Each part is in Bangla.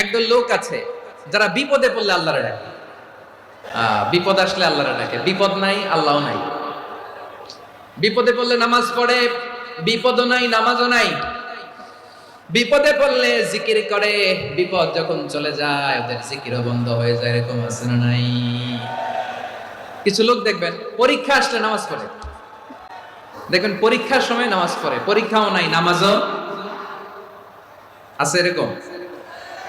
একদল লোক আছে যারা বিপদে পড়লে আল্লাহরে ডাকে। বিপদ আসলে আল্লাহরে ডাকে। বিপদ নাই, আল্লাহও নাই। বিপদে পড়লে নামাজ পড়ে, বিপদও নাই, নামাজও নাই। বিপদে পড়লে জিকির করে, বিপদ যখন চলে যায়, ওদের জিকিরও বন্ধ হয়ে যায়, এরকম আছে না নাই? কিছু লোক দেখবেন, পরীক্ষা আসলে নামাজ পড়ে। দেখবেন, পরীক্ষার সময় নামাজ পড়ে। পরীক্ষাও নাই, নামাজও আছে এরকম।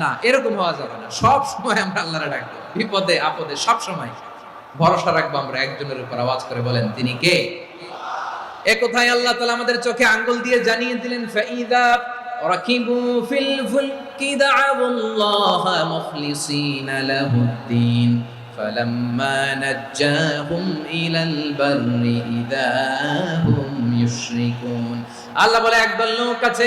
না এরকম হওয়া যাবে না সব সময় আমরা আল্লাহরে ডাকবো বিপদে আপদে সব সময় ভরসা রাখবো আমরা একজনের উপর আওয়াজ করে বলেন তিনি কে এ কোথায় আল্লাহ তাআলা আমাদের চোখে আঙ্গুল দিয়ে জানিয়ে দিলেন ফাইদা রাকিবু ফিল ফুলকি দা'াবুল্লাহ মুখলিসিনা লাহুদ্দিন فلما نجاهم إلى البر إذا هم يشركون আল্লাহ বলে একদল লোক আছে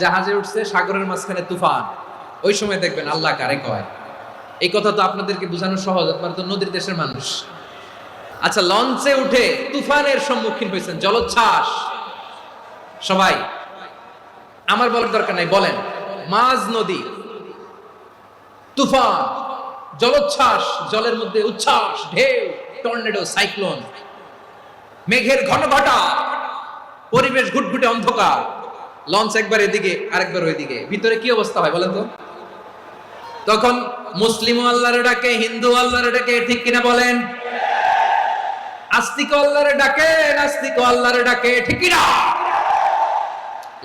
জাহাজে উঠছে সাগরের মাঝখানে তুফান। ওই সময় দেখবেন আল্লাহ কারে কয়। এই কথা তো আপনাদেরকে বোঝানো সহজ, আপনারা তো নদীর দেশের মানুষ। আচ্ছা লঞ্চে উঠে তুফানের সম্মুখীন হয়েছেন, জলোচ্ছ্বাস। সবাই, আমার বলার দরকার নাই, বলেন। মাঝ নদী, তুফান, জলোচ্ছ্বাস, জলের মধ্যে উচ্ছ্বাস, ঢেউ, টর্নেডো, সাইক্লোন, মেঘের ঘন ঘটা পরিবেশ ঘুটঘুটে অন্ধকার। লঞ্চ একবার এদিকে, আরেকবার ওইদিকে। ভিতরে কি অবস্থা হয় বলেন তো? তখন মুসলিম আল্লাহরে ডাকে, হিন্দু আল্লাহরে ডাকে, ঠিক কিনা বলেন? আস্তিক আল্লাহরে ডাকে, নাস্তিক আল্লাহরে ডাকে, ঠিক কিনা?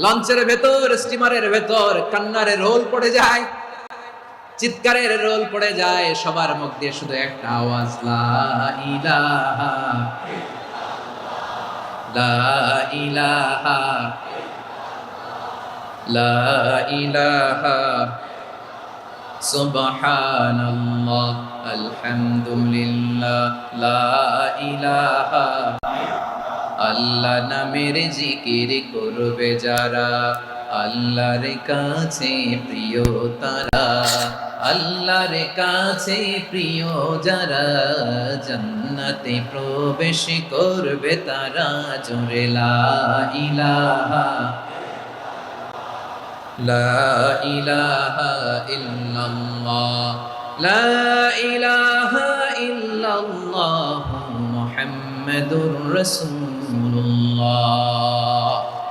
লঞ্চের ভেতর, স্টিমারের ভেতর কান্নারে রোল পড়ে যায়, চিৎকারের রোল পড়ে যায়, সবার মুখ দিয়ে শুধু একটা আওয়াজ, লা ইলাহা লা ইলাহা লা ইলাহা সুবহানাল্লাহ, আলহামদুলিল্লাহ, লা ইলাহা আল্লাহ নামের জিকির করবে যারা, আল্লাহর কাছে প্রিয় তারা, আল্লাহর কাছে প্রিয় যারা, জান্নাতে প্রবেশ করবে তারা, জোরে লা ইলাহা লা ইলাহা ইল্লাল্লাহ। লা ইলাহা ইল্লাল্লাহ মুহাম্মাদুর রাসূলুল্লাহ।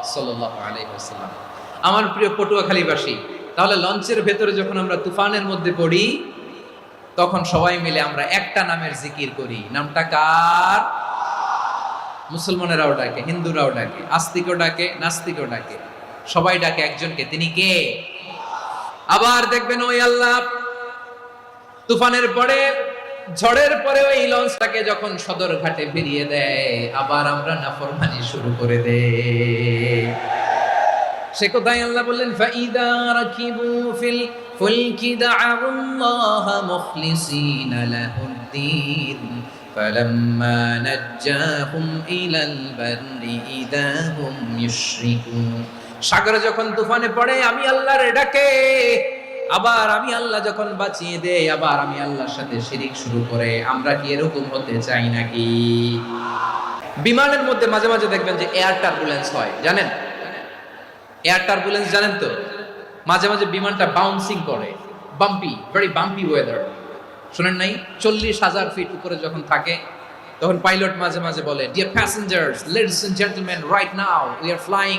সাল্লাল্লাহু আলাইহি ওয়াসাল্লাম। আমার প্রিয় পটুয়াখালীবাসী তাহলে লঞ্চের ভেতরে যখন আমরা তুফানের মধ্যে পড়ি, তখন সবাই মিলে আমরা একটা নামের জিকির করি। নামটা কার? মুসলমানেরাও ডাকে, হিন্দুরাও ডাকে, আস্তিকও ডাকে, নাস্তিকও ডাকে। সবাই ডাকে একজনকে তিনি কে আবার দেখবেন ওই আল্লাহ তুফানের পরে ঝড়ের পরে ওই লঞ্চটাকে যখন সদর ঘাটে ফিরিয়ে দেয় আবার আমরা নাফরমানি শুরু করে দেই সে কোথায় আল্লাহ বললেন ফাইদা রাকিবু ফিল ফুলকি দা'আল্লাহ মুখলিসিনা লাহুদ্দিন فلما نجاهم إلى البر إذا هم يشركون সাগরে যখন তুফানে পড়ে, আমি আল্লাহর ডাকে। আবার আমি আল্লাহ যখন বাঁচিয়ে দেই আবার আমি আল্লাহর সাথে শিরিক শুরু করে। আমরা কি এরকম হতে চাই নাকি? বিমানের মধ্যে মাঝে মাঝে দেখবেন যে এয়ার টার্বুলেন্স হয়, জানেন? এয়ার টার্বুলেন্স জানেন তো? মাঝে মাঝে বিমানটা বাউন্সিং করে। বাম্পি ভেরি বাম্পি ওয়েদার শুনেন নাই? চল্লিশ হাজার ফিট উপরে যখন থাকে, তখন পাইলট মাঝে মাঝে বলে dear passengers ladies and gentleman right now we are flying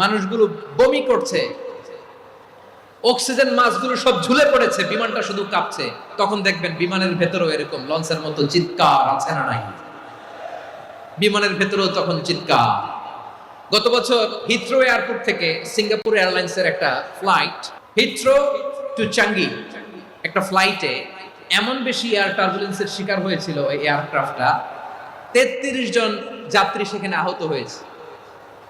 মানুষগুলো বমি করছে। অক্সিজেন মাছগুলো সব ঝুলে পড়েছে, বিমানটা শুধু কাঁপছে। তখন দেখবেন বিমানের ভেতরেও এরকম লঞ্চের মতো চিৎকার আছে না নাই? বিমানের ভেতরেও তখন চিৎকার। গত বছর হিথ্রো এয়ারপোর্ট থেকে সিঙ্গাপুর এয়ারলাইন্সের একটা ফ্লাইট হিথ্রো টু চাঙ্গি একটা ফ্লাইটে এমন বেশি এয়ার টার্বুলেন্সের শিকার হয়েছিল এই এয়ারক্রাফটটা তেত্রিশ জন যাত্রী সেখানে আহত হয়েছে।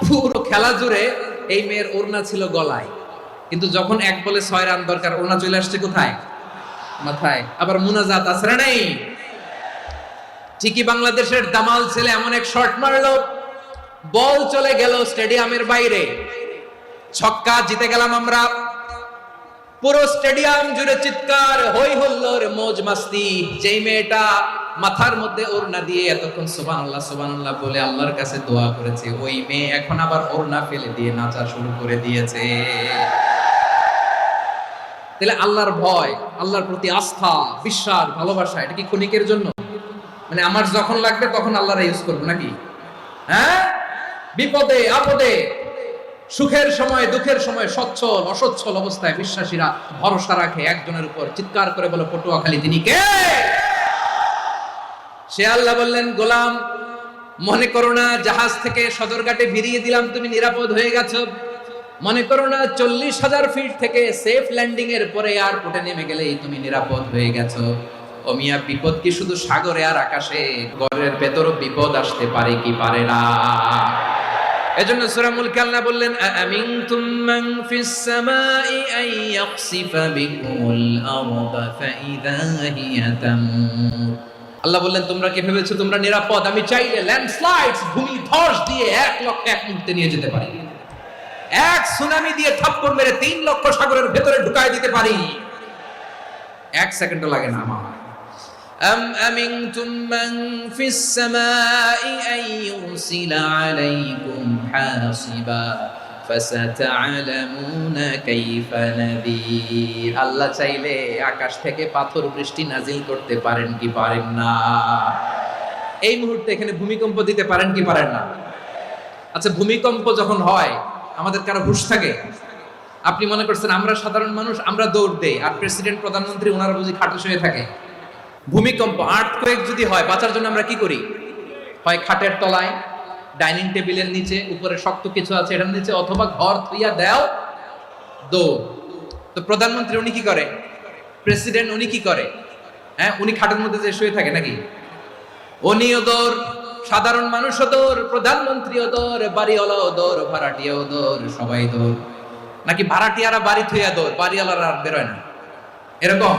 পুরো খেলা জুড়ে এই মেয়ের ওড়না ছিল গলায়। কিন্তু যখন এক বলে ছয় রান দরকার, ওড়না চলে আসছে কোথায়? মাথায়। আবার মুনাজাত না নেই? ঠিকই বাংলাদেশের দামাল ছেলে এমন এক শট মারলো। বল চলে গেল স্টেডিয়ামের বাইরে। ছক্কা জিতে গেলাম আমরা। পুরো স্টেডিয়াম জুড়ে চিৎকার, হই হল্লোর মোজ মাস্তি যেই মেয়েটা মাথার মধ্যে ওড়না দিয়ে এতক্ষণ সুবহানাল্লাহ সুবহানাল্লাহ বলে আল্লাহর কাছে দোয়া করেছে। ওই মেয়ে এখন আবার ওড়না ফেলে দিয়ে নাচা শুরু করে দিয়েছে। তাহলে আল্লাহর ভয়, আল্লাহর প্রতি আস্থা, বিশ্বাস, ভালোবাসা, এটা কি ক্ষণিকের জন্য? মানে আমার যখন লাগবে তখন আল্লাহরা ইউজ করব নাকি? হ্যাঁ? বিপদে, আপদে, সুখের সময়, দুঃখের সময়, সচ্ছল, অসচ্ছল অবস্থায় বিশ্বাসীরা ভরসা রাখে। একজনের উপর চিৎকার করে বলে, পটুয়াখালী, তিনি কে? সে আল্লাহ বললেন, গোলাম, মনে করো না, জাহাজ থেকে সদরঘাটে ভিড়িয়ে দিলাম, তুমি নিরাপদ হয়ে গেছো। মনে করো না, চল্লিশ হাজার ফিট থেকে সেফ ল্যান্ডিং এর পরে এয়ারপোর্টে নেমে গেলেই তুমি নিরাপদ হয়ে গেছো। ও মিয়া, বিপদ কি শুধু সাগরে আর আকাশে? ঘরের ভেতরও বিপদ আসতে পারে কি পারে না? এজন্য সূরা মুলক আল্লাহ বললেন আমিনতুম মান ফিস সামাই আই ইয়াখসিফা বিকুমুল আরদা ফাইদা হিয়া তামুর আল্লাহ বললেন তোমরা কি ভেবেছো তোমরা নিরাপদ আমি চাইলে ল্যান্ডস্লাইডস ভূমি ধস দিয়ে এক লক্ষ এক মুহূর্তে নিয়ে যেতে পারি এক সুনামি দিয়ে থাপ্পড় মেরে তিন লক্ষ সাগরের ভেতরে ঢুকাই দিতে পারি এক সেকেন্ডও লাগে না আমার أم أمنتم من في السماء أن يرسل عليكم حاصبا فستعلمون كيف نذير আল্লাহ চাইলে আকাশ থেকে পাথর বৃষ্টি নাজিল করতে পারেন কি পারেন না। এই মুহূর্তে এখানে ভূমিকম্প দিতে পারেন কি পারেন না? আচ্ছা ভূমিকম্প যখন হয়, আমাদের কারও হুশ থাকে? আপনি মনে করছেন আমরা সাধারণ মানুষ, আমরা দৌড় দেই, আর প্রেসিডেন্ট, প্রধানমন্ত্রী ওনারা বুঝি খাটো শুয়ে থাকে? ভূমিকম্প, আর্থকোয়েক যদি হয়, বাঁচার জন্য আমরা কি করি? হয় খাটের তলায় ডাইনিং টেবিলের নিচে, উপরে শক্ত কিছু আছে এটার নিচে, অথবা ঘর থুইয়া দেও, দৌড়। তো প্রধানমন্ত্রী উনি কি করে? প্রেসিডেন্ট উনি কি করে? হ্যাঁ উনি খাটের মধ্যে যে শুয়ে থাকে নাকি? উনিও দৌড়, সাধারণ মানুষও দৌড়, প্রধানমন্ত্রীও দৌড়, বাড়িওয়ালাও দৌড়, ভাড়াটিয়াও দৌড়, সবাই দৌড়। নাকি ভাড়াটিয়ারা বাড়ি থুইয়া দৌড়, বাড়িওয়ালারা আর বেরোয় না? এরকম?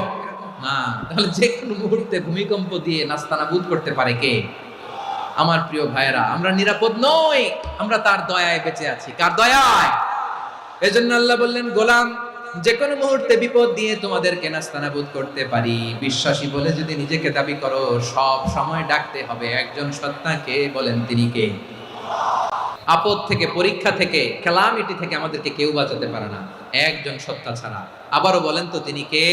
না। তাহলে যে কোনো মুহূর্তে ভূমিকম্প দিয়ে নাস্তানাবুদ করতে পারে কে? আমার প্রিয় ভাইয়েরা, আমরা নিরাপদ নই, আমরা তার দয়ায় বেঁচে আছি। কার দয়ায়? এজন্য আল্লাহ বললেন, গোলাম যে কোনো মুহূর্তে বিপদ দিয়ে তোমাদেরকে নাস্তানাবুদ করতে পারি। বিশ্বাসী বলে যদি নিজেকে দাবি করো, সব সময় ডাকতে হবে। একজন সত্তাকে বলেন তিনি কে? আপদ থেকে, পরীক্ষা থেকে খেলামিটি থেকে আমাদেরকে কেউ বাঁচাতে পারে না। একজন সত্তা ছাড়া। আবারও বলেন তো তিনি কে?